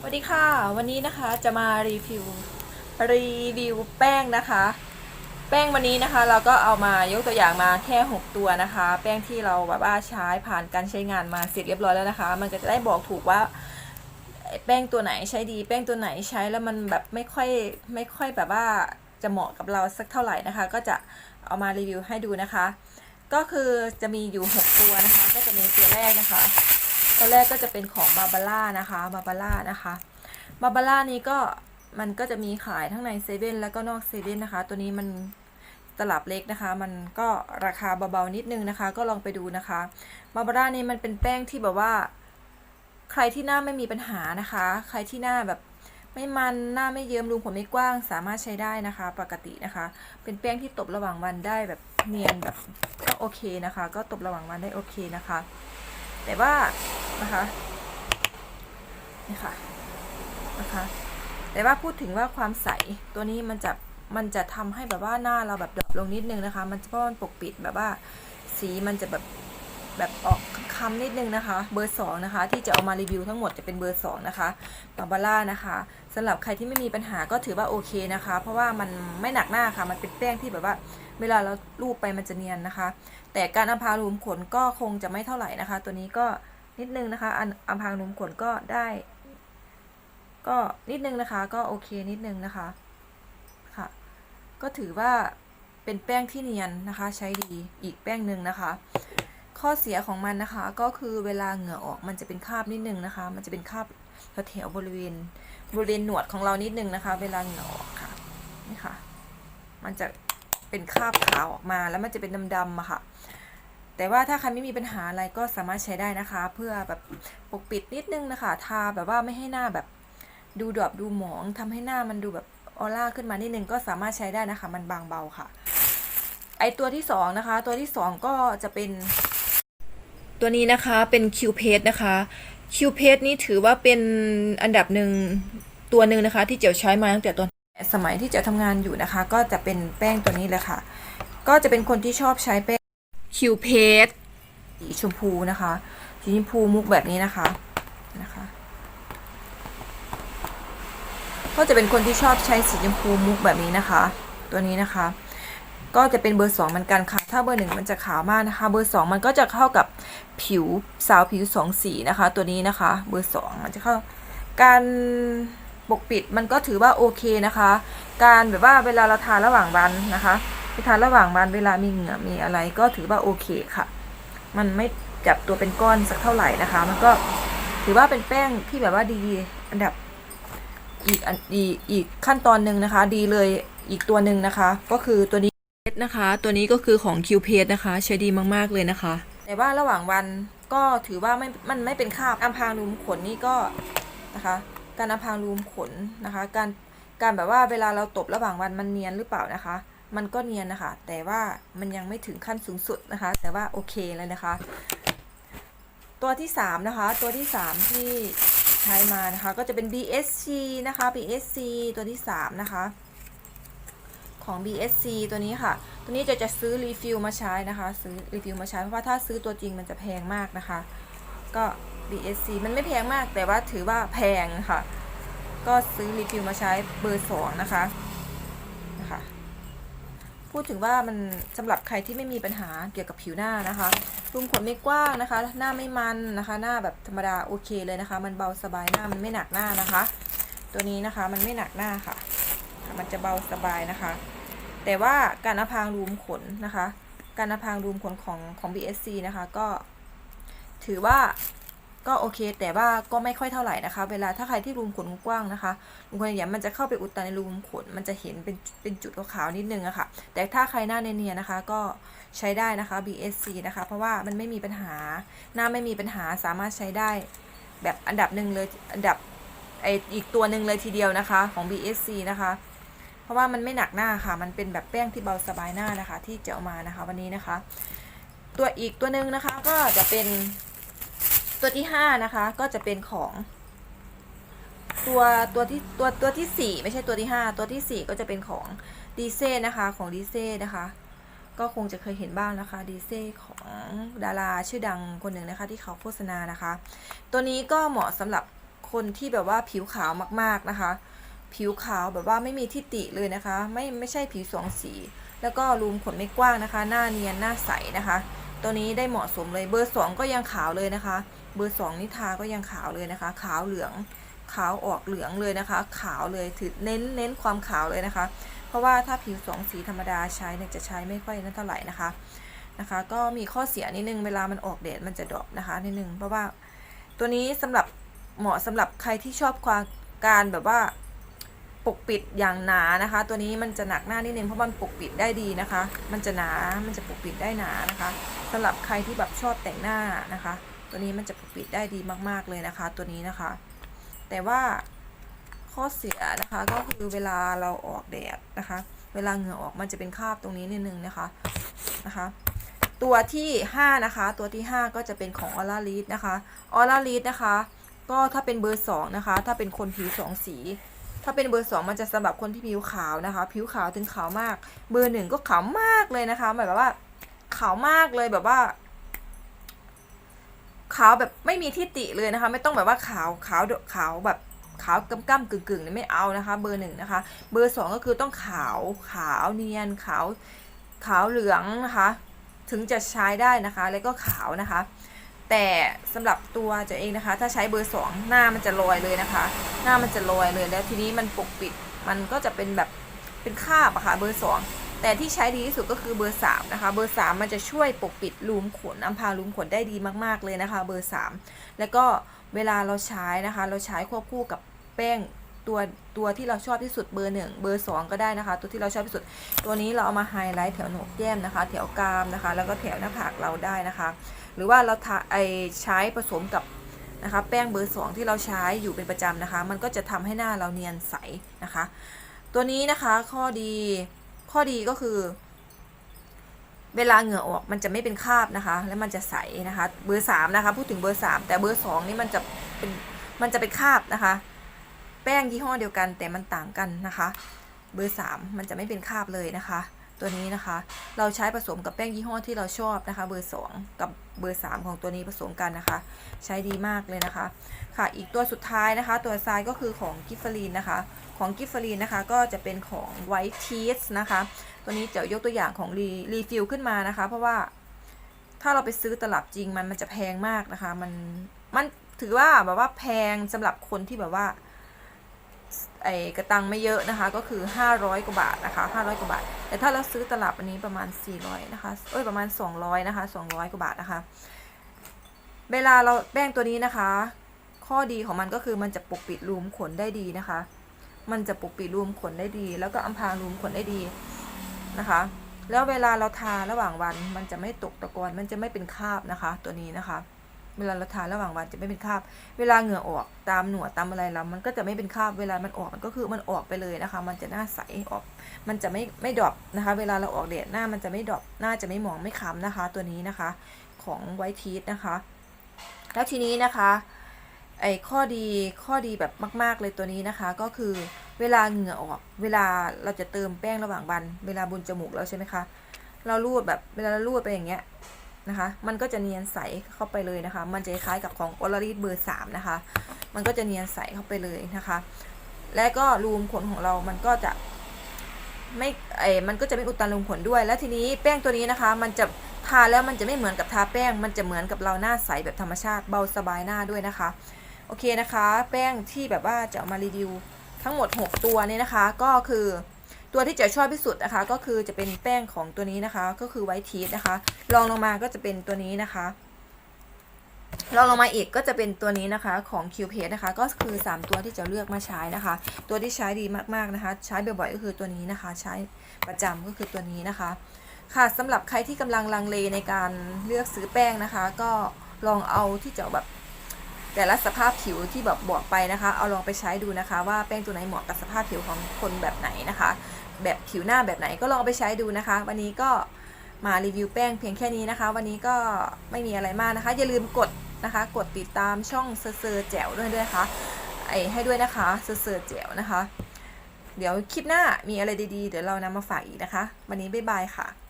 สวัสดีค่ะ วันนี้นะคะจะมารีวิวรีวิวแป้งนะคะ แป้งวันนี้นะคะ เราก็เอามายกตัวอย่างมาแค่ 6 ตัวนะคะ แป้งที่เราแบบว่าใช้ผ่านการใช้งานมาเสร็จเรียบร้อยแล้วนะคะ มันก็จะได้บอกถูกว่าแป้งตัวไหนใช้ดี แป้งตัวไหนใช้แล้วมันแบบไม่ค่อยไม่ค่อยแบบว่าจะเหมาะกับเราสักเท่าไหร่นะคะ ก็จะเอามารีวิวให้ดูนะคะ ก็คือจะมีอยู่ 6 ตัวนะคะ ก็จะมีตัวแรกนะคะ ตัวแรกก็จะเป็นของบาบาร่านะคะบาบาร่านะคะบาบาร่านี้ก็มันก็จะมีขายทั้งในเซเว่นแล้วก็นอกเซเว่นนะคะ ตัวนี้มันตลับเล็กนะคะ มันก็ราคาเบาๆนิดนึงนะคะ ก็ลองไปดูนะคะบาบาร่านี้มันเป็นแป้งที่แบบว่า ใครที่หน้าไม่มีปัญหานะคะ ใครที่หน้าแบบไม่มันหน้าไม่เยิ้มรูขุมขนไม่กว้าง สามารถใช้ได้นะคะ ปกตินะคะ เป็นแป้งที่ตบระหว่างวันได้แบบเนียนแบบก็โอเคนะคะ ก็ตบระหว่างวันได้โอเคนะคะ แต่ว่านะคะนี่ค่ะนะคะแต่ว่าพูดถึงว่าความใสตัวนี้มันจะมันจะทำให้แบบว่าหน้าเราแบบดรอปลงนิดนึงนะคะ มันเพราะมันปกปิดแบบว่าสีมันจะแบบแบบออก คำนิดนึงนะคะ เบอร์สองนะคะ ที่จะเอามารีวิวทั้งหมดจะเป็นเบอร์สองนะคะบาบาร่านะคะสำหรับใครที่ไม่มีปัญหาก็ถือว่าโอเคนะคะ เพราะว่ามันไม่หนักหน้าค่ะ มันเป็นแป้งที่แบบว่า เวลาเราลูบไปมันจะเนียนนะคะ แต่การอัมพารูมขนก็คงจะไม่เท่าไหร่นะคะ ตัวนี้ก็นิดนึงนะคะอันอัมพารูมขนก็ได้ ก็นิดนึงนะคะ ก็โอเคนิดนึงนะคะค่ะ ก็ถือว่าเป็นแป้งที่เนียนนะคะ ใช้ดีอีกแป้งหนึ่งนะคะ ข้อเสียของมันนะคะ ก็คือเวลาเหงื่อออกมันจะเป็นคราบนิดนึงนะคะ มันจะเป็นคราบแถวๆบริเวณบริเวณหนวดของเรานิดนึงนะคะ เวลาเหงื่อออกค่ะนี่ค่ะ มันจะเป็นคราบขาวออกมาแล้วมันจะเป็นดำๆอะค่ะ แต่ว่าถ้าใครไม่มีปัญหาอะไรก็สามารถใช้ได้นะคะ เพื่อแบบปกปิดนิดนึงนะคะ ทาแบบว่าไม่ให้หน้าแบบดูดรอปดูหมองทำให้หน้ามันดูแบบออร่าขึ้นมานิดนึงก็สามารถใช้ได้นะคะ มันบางเบาค่ะ ไอตัวที่สองนะคะ ตัวที่สองก็จะเป็น ตัวนี้นะคะเป็นคิวเพสนะคะคิวเพสนี้ถือว่าเป็นอันดับหนึ่งตัวหนึ่งนะคะ ที่เจียวใช้มาตั้งแต่ตอนสมัยที่เจียวทำงานอยู่นะคะ ก็จะเป็นแป้งตัวนี้เลยค่ะ ก็จะเป็นคนที่ชอบใช้แป้งคิวเพสสีชมพูนะคะสีชมพูมุกแบบนี้นะคะนะคะ ก็จะเป็นคนที่ชอบใช้สีชมพูมุกแบบนี้นะคะ ตัวนี้นะคะ ก็จะเป็นเบอร์สองเหมือนกันค่ะ ถ้าเบอร์หนึ่งมันจะขาวมากนะคะ เบอร์สองมันก็จะเข้ากับผิวสาวผิวสองสีนะคะ ตัวนี้นะคะ เบอร์สองมันจะเข้า การปกปิดมันก็ถือว่าโอเคนะคะ การแบบว่าเวลาเราทานระหว่างวันนะคะไปทานระหว่างวันเวลามีเหงื่อมีอะไรก็ถือว่าโอเคค่ะ มันไม่จับตัวเป็นก้อนสักเท่าไหร่นะคะ มันก็ถือว่าเป็นแป้งที่แบบว่าดีอันดับอีกอันอีกอีกขั้นตอนหนึ่งนะคะ ดีเลยอีกตัวหนึ่งนะคะ ก็คือตัวนี้ นะคะ ตัวนี้ก็คือของ Q p a นะคะ ใช้ดีมากๆเลยนะคะ แต่ว่าระหว่างวันก็ถือว่าไม่ มันไม่เป็นคราบอัมพางรูมขนนี่ก็นะคะ การอัมพางรูมขนนะคะ การ การแบบว่าเวลาเราตบระหว่างวันมันเนียนหรือเปล่านะคะ มันก็เนียนนะคะ แต่ว่ามันยังไม่ถึงขั้นสูงสุดนะคะ แต่ว่าโอเคเลยนะคะ ตัวที่สามนะคะ ตัวที่สามที่ใช้มานะคะ ก็จะเป็น BSC นะคะ BSC ตัวที่สามนะคะ ของ BSC ตัวนี้ค่ะ ตัวนี้จะจะซื้อรีฟิลมาใช้นะคะ ซื้อรีฟิลมาใช้ เพราะว่าถ้าซื้อตัวจริงมันจะแพงมากนะคะ ก็ BSC มันไม่แพงมากแต่ว่าถือว่าแพงค่ะ ก็ซื้อรีฟิลมาใช้เบอร์สองนะคะนะคะพูดถึงว่ามันสำหรับใครที่ไม่มีปัญหาเกี่ยวกับผิวหน้านะคะรูมขนไม่กว้างนะคะ หน้าไม่มันนะคะ หน้าแบบธรรมดาโอเคเลยนะคะ มันเบาสบายหน้ามันไม่หนักหน้านะคะ ตัวนี้นะคะมันไม่หนักหน้าค่ะ มันจะเบาสบายนะคะ แต่ว่าการอภางรูมขนนะคะ การอภางรูมขนของของ BSC นะคะก็ถือว่าก็โอเค แต่ว่าก็ไม่ค่อยเท่าไหร่นะคะ เวลาถ้าใครที่รูมขนกว้างนะคะรูมขนใหญ่มันจะเข้าไปอุดตันในรูมขนมันจะเห็นเป็นเป็นจุดขาวๆนิดนึงอะค่ะ แต่ถ้าใครหน้าเนียนๆนะคะ ก็ใช้ได้นะคะ BSC นะคะ เพราะว่ามันไม่มีปัญหาหน้าไม่มีปัญหาสามารถใช้ได้แบบอันดับหนึ่งเลยอันดับไออีกตัวหนึ่งเลยทีเดียวนะคะของ BSC นะคะ เพราะว่ามันไม่หนักหน้าค่ะ มันเป็นแบบแป้งที่เบาสบายหน้านะคะ ที่จะเอามานะคะ วันนี้นะคะ ตัวอีกตัวหนึ่งนะคะก็จะเป็นตัวที่ห้านะคะ ก็จะเป็นของ ตัวตัวที่ตัวตัวที่สี่ไม่ใช่ตัวที่ห้าตัวที่สี่ก็จะเป็นของดีเซ่นะคะของดีเซ่นะคะก็คงจะเคยเห็นบ้างนะคะดีเซ่ของดาราชื่อดังคนหนึ่งนะคะ ที่เขาโฆษณานะคะ ตัวนี้ก็เหมาะสำหรับคนที่แบบว่าผิวขาวมาก ๆนะคะ ผิวขาวแบบว่าไม่มีที่ติเลยนะคะ ไม่ไม่ใช่ผิวสองสี แล้วก็รูมขนไม่กว้างนะคะ หน้าเนียนหน้าใสนะคะ ตัวนี้ได้เหมาะสมเลยเบอร์สองก็ยังขาวเลยนะคะ เบอร์สองนิทาก็ยังขาวเลยนะคะ ขาวเหลืองขาวออกเหลืองเลยนะคะ ขาวเลยถือเน้นเน้นความขาวเลยนะคะ เพราะว่าถ้าผิวสองสีธรรมดาใช้เนี่ยจะใช้ไม่ค่อยนั่นเท่าไหร่นะคะนะคะ ก็มีข้อเสียนิดนึงเวลามันออกแดดมันจะดรอปนะคะนิดนึงเพราะว่าตัวนี้สำหรับเหมาะสำหรับใครที่ชอบความการแบบว่า ปกปิดอย่างหนานะคะ ตัวนี้มันจะหนักหน้านิดนึงเพราะมันปกปิดได้ดีนะคะ มันจะหนา มันจะปกปิดได้หนานะคะสำหรับใครที่แบบชอบแต่งหน้านะคะ ตัวนี้มันจะปกปิดได้ดีมากๆเลยนะคะ ตัวนี้นะคะ แต่ว่าข้อเสียนะคะก็คือเวลาเราออกแดดนะคะ เวลาเหงื่อออกมันจะเป็นคราบตรงนี้นิดนึงนะคะนะคะ ตัวที่5นะคะ ตัวที่ 5 ก็จะเป็นของออร่าลีดนะคะออร่าลีดนะคะ ก็ถ้าเป็นเบอร์2นะคะ ถ้าเป็นคนผิวสองสี ถ้าเป็นเบอร์สองมันจะสำหรับคนที่ผิวขาวนะคะ ผิวขาวถึงขาวมาก เบอร์หนึ่งก็ขาวมากเลยนะคะแบบว่าขาวมากเลยแบบว่าขาวแบบไม่มีที่ติเลยนะคะ ไม่ต้องแบบว่าขาวขาวขาวแบบขาวกำกำกึ่งกึ่งเนี่ยไม่เอานะคะ เบอร์หนึ่งนะคะ เบอร์สองก็คือต้องขาวขาวเนียนขาวขาวเหลืองนะคะ ถึงจะใช้ได้นะคะ แล้วก็ขาวนะคะ แต่สำหรับตัวเจะเองนะคะ ถ้าใช้เบอร์สองหน้ามันจะลอยเลยนะคะ หน้ามันจะลอยเลยแล้วทีนี้มันปกปิดมันก็จะเป็นแบบเป็นคาบอะค่ะเบอร์สองแต่ที่ใช้ดีที่สุดก็คือเบอร์สามนะคะ เบอร์สามมันจะช่วยปกปิดรูมขนอำพารูมขนได้ดีมากๆเลยนะคะ เบอร์สามแล้วก็เวลาเราใช้นะคะ เราใช้ควบคู่กับแป้ง ตัวตัวที่เราชอบที่สุดเบอร์หนึ่งเบอร์สองก็ได้นะคะ ตัวที่เราชอบที่สุด ตัวนี้เราเอามาไฮไลท์แถวหนกแก้มนะคะ แถวกรามนะคะ แล้วก็แถวหน้าผากเราได้นะคะ หรือว่าเราทาไอใช้ผสมกับนะคะแป้งเบอร์สองที่เราใช้อยู่เป็นประจำนะคะ มันก็จะทำให้หน้าเราเนียนใสนะคะ ตัวนี้นะคะข้อดีข้อดีก็คือเวลาเหงื่อออกมันจะไม่เป็นคราบนะคะ แล้วมันจะใสนะคะ เบอร์สามนะคะ พูดถึงเบอร์สามแต่เบอร์สองนี่มันจะเป็นมันจะเป็นคราบนะคะ แป้งยี่ห้อเดียวกันแต่มันต่างกันนะคะ เบอร์สามมันจะไม่เป็นคาบเลยนะคะ ตัวนี้นะคะ เราใช้ผสมกับแป้งยี่ห้อที่เราชอบนะคะ เบอร์สองกับเบอร์สามของตัวนี้ผสมกันนะคะ ใช้ดีมากเลยนะคะ ค่ะ อีกตัวสุดท้ายนะคะ ตัวทรายก็คือของกิฟฟรีนนะคะ ของกิฟฟรีนนะคะก็จะเป็นของไวท์ทีสนะคะ ตัวนี้จะยกตัวอย่างของรีรีฟิลขึ้นมานะคะ เพราะว่าถ้าเราไปซื้อตลับจริงมันมันจะแพงมากนะคะ มันมันถือว่าแบบว่าแพงสำหรับคนที่แบบว่า ไอ้กระตังไม่เยอะนะคะ ก็คือ 500 กว่าบาทนะคะ 500 กว่าบาท แต่ถ้าเราซื้อตลับอันนี้ประมาณ 400 นะคะ เอ้ย ประมาณ 200 นะคะ 200 กว่าบาทนะคะ เวลาเราแป้งตัวนี้นะคะ ข้อดีของมันก็คือมันจะปกปิดรูมขนได้ดีนะคะ มันจะปกปิดรูมขนได้ดี แล้วก็อำพรางรูมขนได้ดีนะคะ แล้วเวลาเราทาระหว่างวัน มันจะไม่ตกตะกอน มันจะไม่เป็นคราบนะคะ ตัวนี้นะคะ เวลาเราทานระหว่างวันจะไม่เป็นคราบ เวลาเหงื่อออกตามหนวดตามอะไรเรา มันก็จะไม่เป็นคราบ เวลามันออกมันก็คือมันออกไปเลยนะคะ มันจะหน้าใสออก มันจะไม่ไม่ดรอปนะคะ เวลาเราออกแดดหน้ามันจะไม่ดรอปหน้าจะไม่หมองไม่ค้ำนะคะ ตัวนี้นะคะของไวท์ทีสนะคะ แล้วทีนี้นะคะไอ้ข้อดีข้อดีแบบมาก ๆ เลยตัวนี้นะคะ ก็คือเวลาเหงื่อออก เวลาเราจะเติมแป้งระหว่างวัน เวลาบนจมูกแล้วใช่ไหมคะ เราลูดแบบเวลาเราลูดไปอย่างเงี้ย นะคะ มันก็จะเนียนใสเข้าไปเลยนะคะ มันจะคล้ายกับของออลรีดเบอร์สามนะคะ มันก็จะเนียนใสเข้าไปเลยนะคะ และก็รูมขนของเรามันก็จะไม่ไอ้มันก็จะไม่อุดตันรูมขนด้วย แล้วทีนี้แป้งตัวนี้นะคะ มันจะทาแล้วมันจะไม่เหมือนกับทาแป้ง มันจะเหมือนกับเราหน้าใสแบบธรรมชาติ เบาสบายหน้าด้วยนะคะ โอเคนะคะ แป้งที่แบบว่าจะามารีวิวทั้งหมด 6 ตัวนี้นะคะ ก็คือตัวที่จะชอบที่สุดนะคะ ก็คือจะเป็นแป้งของตัวนี้นะคะ ก็คือไวท์ทีสนะคะ รองลงมาก็จะเป็นตัวนี้นะคะรองลงมาอีกก็จะเป็นตัวนี้นะคะของ q p a s นะคะ ก็คือ 3 ตัวที่จะเลือกมาใช้นะคะ ตัวที่ใช้ดีมากๆนะคะ ใช้บ่อยๆก็คือตัวนี้นะคะ ใช้ประจำก็คือตัวนี้นะคะ ค่ะสำหรับใครที่กำลังลังเลในการเลือกซื้อแป้งนะคะ ก็ลองเอาที่จะแบบแต่ละสภาพผิวที่แบบบอกไปนะคะ เอาลองไปใช้ดูนะคะ ว่าแป้งตัวไหนเหมาะกับสภาพผิวของคนแบบไหนนะคะ แบบผิวหน้าแบบไหนก็ลองไปใช้ดูนะคะ วันนี้ก็ มารีวิวแป้งเพียงแค่นี้นะคะ วันนี้ก็ไม่มีอะไรมากนะคะ อย่าลืมกดนะคะ กดติดตามช่องเซอร์เซอร์แจ๋วด้วยด้วยค่ะไอให้ด้วยนะคะเซอร์เซอร์แจ๋วนะคะ เดี๋ยวคลิปหน้ามีอะไรดีๆ เดี๋ยวเรานำมาฝากอีกนะคะ วันนี้บ๊ายบายค่ะ